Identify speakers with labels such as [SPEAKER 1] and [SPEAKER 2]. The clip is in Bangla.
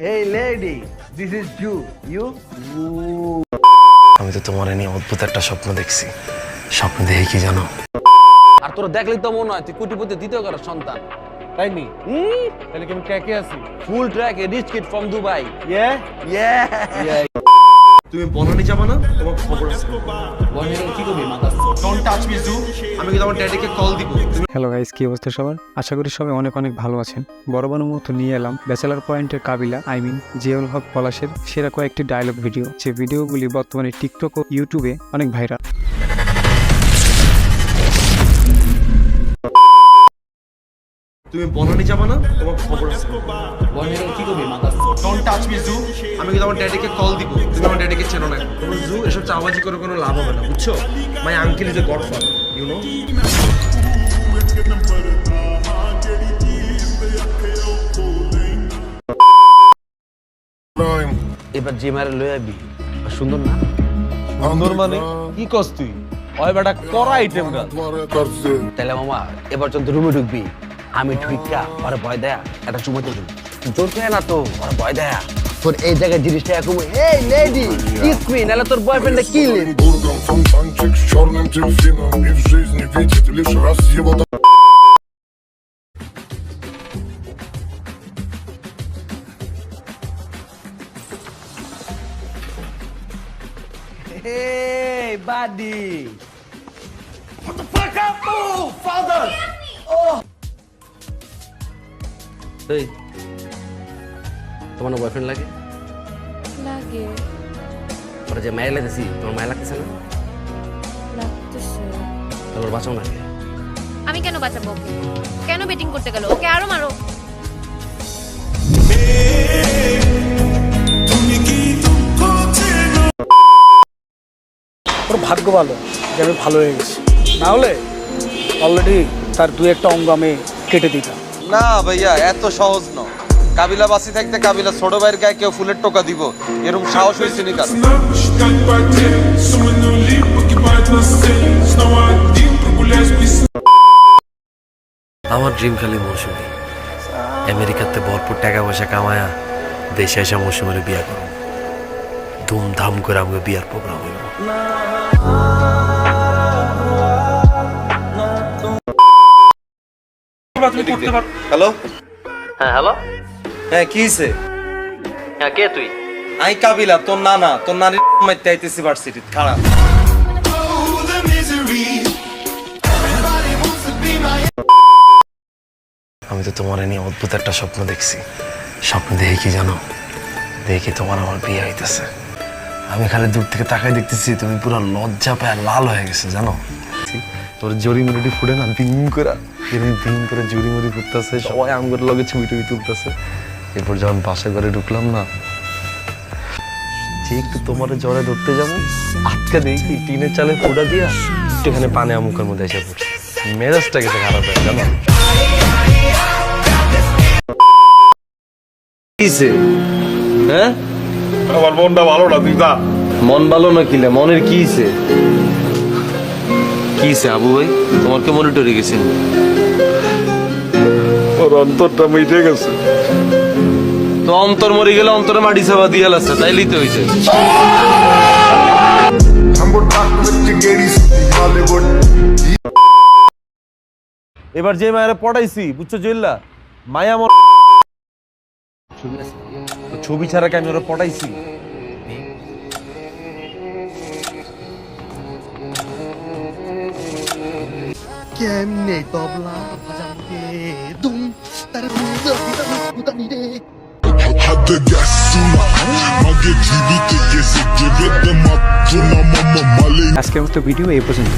[SPEAKER 1] Hey lady, this is you. You?
[SPEAKER 2] আমি তো তোমার নিয়ে অদ্ভুত একটা স্বপ্ন দেখছি। স্বপ্ন দেখে কি জানো?
[SPEAKER 3] আর তোর দেখলেই তো মনে হয় তুই কোটিপতি দ্বিতীয় কারও সন্তান।
[SPEAKER 4] তাই নি? তাহলে কি আমি ট্র্যাকে আছি?
[SPEAKER 3] Full track a rich kid from Dubai
[SPEAKER 4] ইয়ে
[SPEAKER 3] Yeah!
[SPEAKER 2] তুমি বনানি যাবে না? তোমার খবর আছে।
[SPEAKER 3] কি করবি মাথা
[SPEAKER 2] ডোন্ট টাচ মি জু আমি কিন্তু আমার ড্যাডিকে কল দিব।
[SPEAKER 5] হ্যালো গাইস কি অবস্থা সবার? আশা করি সবাই অনেক অনেক ভালো আছেন। বড় বড় মতো নিয়ে এলাম ব্যাচেলার পয়েন্টের কাবিলা আই মিন জিয়াউল হক পলাশের সেরা কয়েকটি ডায়লগ ভিডিও যে ভিডিওগুলি বর্তমানে টিকটক ও ইউটিউবে অনেক ভাইরাল
[SPEAKER 2] তুমি বনানি যাবে না? তোমার খবর আছে।
[SPEAKER 3] বনানি কি করবি মাথা
[SPEAKER 2] ডোন্ট টাচ মি জু আমি কিন্তু আমার ড্যাডিকে কল দিব। তুমি আমার ড্যাডিকে চেনো না। তুমি জু এসব চাওয়াজি করে কোনো লাভ হবে না বুঝছ? My uncle is a godfather you know
[SPEAKER 3] এবার যে মারে লয়ে আবি আর সুন্দর না?
[SPEAKER 4] সুন্দর মানে? কি কস তুই? ওই বেটা করা আইটেম গান
[SPEAKER 3] তাহলে মামা এবার যখন রুমে ঢুকবি। আমি ঠিকা আর ভয় দেয়া এটা চুমো তো জোর করে না তো আর ভয় দেয়া তোর এই জায়গায় জিনিসটা এখন এই লেডি কিস মি নালে তোর বয়ফ্রেন্ডে
[SPEAKER 6] কি Hey, buddy! What the fuck up, move, oh,
[SPEAKER 3] father! Oh! এই তোমার বয়ফ্রেন্ড লাগে?
[SPEAKER 7] লাগে।
[SPEAKER 3] ওরা যে মায়া লাগতেছি তোমার মায়া লাগতেছে না?
[SPEAKER 7] লাগতেছে।
[SPEAKER 3] তাহলে বাঁচাও না।
[SPEAKER 7] আমি কেন বাঁচাবো ওকে? কেন বেটিং করতে গেল? ওকে আরও মারো।
[SPEAKER 8] ওর ভাগ্য ভালো যে আমি ভালো হয়ে গেছি। না হলে অলরেডি তার দু একটা অঙ্গ আমি কেটে দিতাম।
[SPEAKER 9] না ভাইয়া, এত সহজ ন। কাবিলা বাসি থাকতে কাবিলা ছোট ভাইয়ের গায়ে কেউ ফুলের টোকা দিব, এরকম সাহস হয়েছে নি কার?
[SPEAKER 2] আমার ড্রিম খালি মৌসুমি। আমেরিকাতে ভরপুর টাকা পয়সা কামায়া দেশে এসে মৌসুমের বিয়া করো ধুমধাম করে আমাকে বিয়ার প্রোগ্রাম হইব
[SPEAKER 9] হ্যালো
[SPEAKER 3] হ্যাঁ হ্যালো
[SPEAKER 9] হ্যাঁ কি হইছে?
[SPEAKER 3] হ্যাঁ কে তুই?
[SPEAKER 9] আই কাবিলা তোর নানা। তোর নানির মাইতে আইতেছি ভার্সিটি খারাপ
[SPEAKER 2] আমি তো তোমার নিয়ে অদ্ভুত একটা স্বপ্ন দেখছি। স্বপ্ন দেখে কি জানো? দেখি তোমার আমার বিয়ে হইতেছে। আমি খালি দূর থেকে তাকাই দেখতেছি তুমি পুরো লজ্জা পায় লাল হয়ে গেছে জানো? তোর জরি মুড়ি ফুটে না বিম করে এরকম বিম করে জরি মুড়ি ফুটতেছে সবাই আমগর লগে ছবি টবি তুলতেছে। এরপর যখন পাশে ঘরে ঢুকলাম না যে একটু তোমার জ্বরে ধরতে যাব আজকে দেখি টিনের চালে ফুটা দিয়া একটুখানি পানে আমুকের মধ্যে এসে পড়ছে। মেজাজটা গেছে খারাপ হয়ে জানো কিসে হ্যাঁ?
[SPEAKER 6] আমার মনটা ভালো না তুই
[SPEAKER 9] মন ভালো না কিলে? মনের কি হইছে? কি আবু ভাই? তোমার কে মনিটরে গেছে।
[SPEAKER 6] ওর অন্তরটা মিটে গেছে।
[SPEAKER 9] তো অন্তর মরে গেলে অন্তরে মাটি সেবা দিয়ে লাগছে তাই লিতে
[SPEAKER 6] হয়েছে
[SPEAKER 4] এবার যে মায়েরা পড়াইছি বুঝছ জেল্লা মায়া মর ছবি ছাড়া কি আমি ওরা পড়াইছি?
[SPEAKER 1] কেমনে তবলা বাজাবে দুম তার
[SPEAKER 6] had the gas soon Mage TV te yes give it them up to my mama male
[SPEAKER 5] আজকের মতো ভিডিও এই পর্যন্ত